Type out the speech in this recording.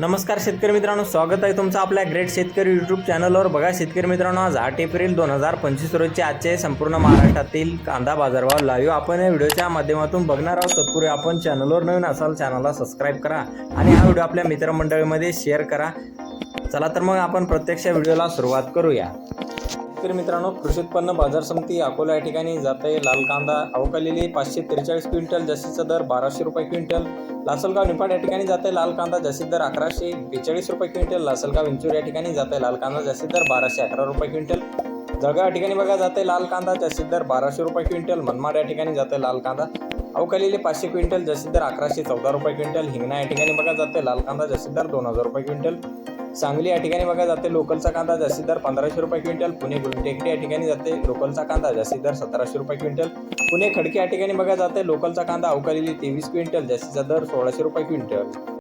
नमस्कार शेतकरी मित्रांनो स्वागत आहे तुमचं आपल्या ग्रेट शेतकरी यूट्यूब चॅनलवर बघा शेतकरी मित्रांनो आज आठ एप्रिल दोन हजार पंचवीस रोजचे आजचे संपूर्ण महाराष्ट्रातील कांदा बाजारभाव लाईव्ह आपण या व्हिडिओच्या माध्यमातून बघणार आहोत. तत्पूर्वी आपण चॅनलवर नवीन असाल चॅनलला सबस्क्राईब करा आणि हा व्हिडिओ आपल्या मित्रमंडळीमध्ये शेअर करा. चला तर मग आपण प्रत्यक्ष व्हिडिओला सुरुवात करूया. शेतकरी मित्रांनो कृषी उत्पन्न बाजार समिती अकोला या ठिकाणी जाते लाल कांदा अवकालेली पाचशे त्रेचाळीस क्विंटल जास्तीचा दर बाराशे रुपये क्विंटल. लासलगाव निफाड या ठिकाणी जाते लाल कांदा जास्तीत दर अकराशे बेचाळीस रुपये क्विंटल. लासलगाव विंचूर या ठिकाणी जाते लाल कांदा जास्तीत दर बाराशे अकरा रुपये क्विंटल. जळगाव या ठिकाणी बघा जाते लाल कांदा जास्तीत दर बाराशे रुपये क्विंटल. मनमाड या ठिकाणी जाते लाल कांदा. अवकालेले पाचशे क्विंटल जास्तीत दर अकराशे चौदा रुपये क्विंटल. हिंगणा या ठिकाणी बघा जाते लाल कांदा जास्तीत दर दोन हजार रुपये क्विंटल. सांगली या ठिकाणी बघा जाते लोकलचा कांदा जास्तीत दर पंधराशे रुपये क्विंटल. पुणे गुलटेकडी या ठिकाणी जाते लोकलचा कांदा जास्तीत दर सतराशे रुपये क्विंटल. पुणे खडकी या ठिकाणी बघा जाते लोकलचा कांदा अवकालेली तेवीस क्विंटल जास्तीचा दर सोळाशे रुपये क्विंटल.